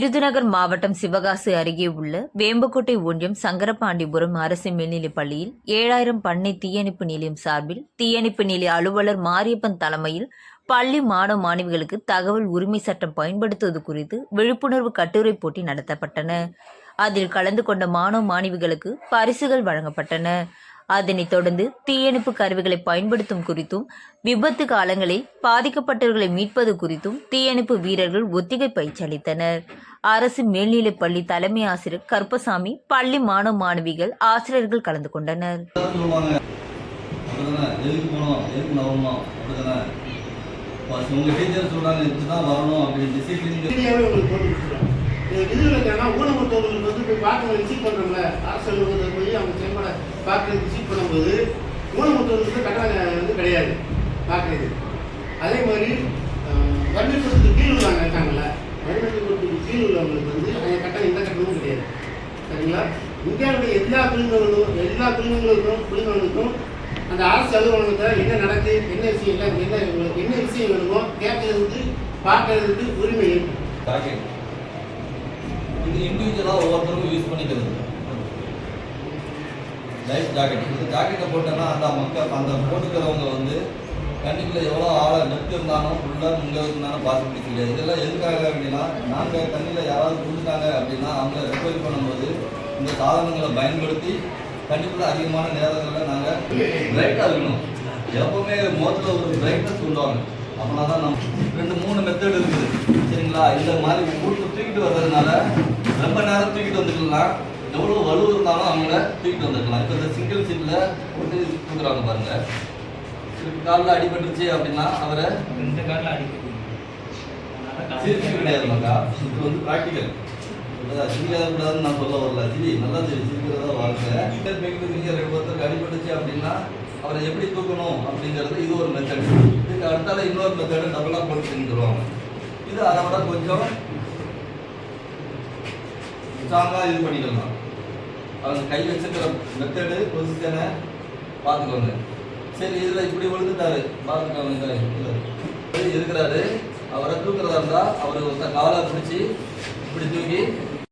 விருதுநகர் மாவட்டம் சிவகாசி அருகே உள்ள வேம்புக்கோட்டை ஒன்றியம் சங்கரபாண்டிபுரம் அரசு மேல்நிலைப் பள்ளியில் ஏழாயிரம் பண்ணை தீயணைப்பு நிலையம் சார்பில் தீயணைப்பு நிலைய அலுவலர் மாரியப்பன் தலைமையில் பள்ளி மாணவ மாணவிகளுக்கு தகவல் உரிமை சட்டம் பயன்படுத்துவது குறித்து விழிப்புணர்வு கட்டுரை போட்டி நடத்தப்பட்டன. அதில் கலந்து கொண்ட மாணவ மாணவிகளுக்கு பரிசுகள் வழங்கப்பட்டன. அதனைத் தொடர்ந்து தீயணைப்பு கருவிகளை பயன்படுத்தும் குறித்தும் விபத்து காலங்களில் பாதிக்கப்பட்டவர்களை மீட்பது குறித்தும் தீயணைப்பு வீரர்கள் ஒத்திகை பயிற்சி அளித்தனர். அரசு மேல்நிலைப் பள்ளி தலைமை ஆசிரியர் கருப்பசாமி பள்ளி மாணவ மாணவிகள் ஆசிரியர்கள் கலந்து கொண்டனர். ஊனமுற்றவர்களுக்கு வந்து போய் பார்க்க விசிட் பண்ணுறோம்ல அரசு அலுவலகத்தில் போய் அவங்க செயல்பட பார்க்க விசிட் பண்ணும்போது ஊனமுற்றவர்களுக்கு கட்டணம் வந்து கிடையாது பார்க்குறது அதே மாதிரி வறுமைக்குறத்துக்கு கீழ் கீழ் உள்ளவங்களுக்கு வந்து அவங்க கட்டணம் எந்த கட்டணமும் கிடையாது. சரிங்களா? இந்தியாவுடைய எல்லா பிரிவுகளும் எல்லா பிரிவுகளுக்கும் பிரிவுகளுக்கும் அந்த அரசு அலுவலகத்தில் என்ன நடக்குது என்ன விஷயம் இல்லை என்ன உங்களுக்கு என்ன விஷயம் வேணுமோ கேட்கறதுக்கு பார்க்கறதுக்கு உரிமை இருக்கு. இது இண்டிவிஜுவலாக ஒவ்வொருத்தருக்கும் யூஸ் பண்ணிக்கிறது. லைஃப் ஜாக்கெட் இந்த ஜாக்கெட்டை போட்டோன்னா அந்த மக்கள் அந்த போட்டுக்கிறவங்க வந்து கண்ணுக்குள்ள எவ்வளோ ஆழம் நெட் இருந்தாலும் ஃபுல்லாக முங்கே இருந்தாலும் பாசிபிலிட்டி கிடையாது இதெல்லாம் எதுக்காக அப்படின்னா நாங்கள் கண்ணியில் யாராவது விழுந்துட்டாங்க அப்படின்னா அவங்க ரெக்கவரி பண்ணும்போது இந்த சாதனங்களை பயன்படுத்தி கண்டிப்பாக அதிகமான நேரங்களில் நாங்கள் பிரைட்டாக இருக்கணும். எப்போவுமே மோத்தில் ஒரு பிரைட்னஸ் சொல்லுவாங்க அப்படின்னா தான் நம்ம ரெண்டு மூணு மெத்தட் இருக்குது. சரிங்களா? இந்த மாதிரி கூட்டு தூக்கிட்டு வர்றதுனால ரொம்ப நேரம் தூக்கிட்டு வந்துக்கலாம் எவ்வளோ வலு இருந்தாலும் அவங்கள தூக்கிட்டு வந்துக்கலாம். இப்போ இந்த சிங்கிள் சீட்டில் போட்டு தூக்குறாங்க பாருங்கள் காலில் அடிபட்டுருச்சு அப்படின்னா அவரை இந்த காலில் சிரிக்க கிடையாதுமாக்கா இது வந்து ப்ராக்டிக்கல் சிரிக்காத கூடாதுன்னு நான் சொல்ல வரல. சிரி நல்லா சரி. சிரிக்கிறதா வாழ்க்கை. நீங்கள் ரெண்டு ஒருத்தருக்கு அடிபட்டுச்சு அப்படின்னா அவரை எப்படி தூக்கணும் அப்படிங்கிறது இது ஒரு மெத்தட் இதுக்கு அடுத்தால இன்னொரு மெத்தடு டபுளாக போட்டு செஞ்சுருவாங்க இது அதை விட கொஞ்சம் ஸ்ட்ராங்காக இது பண்ணிக்கலாம். அவங்க கை வச்சுக்கிற மெத்தடு பொசிஷனை பார்த்துக்கோங்க. சரி இதில் இப்படி விழுந்துட்டாரு. பாருங்க இந்த இருக்கிறாரு. அவரை தூக்குறதா இருந்தால் அவர் ஒருத்தன் காலை பிடிச்சி இப்படி தூக்கி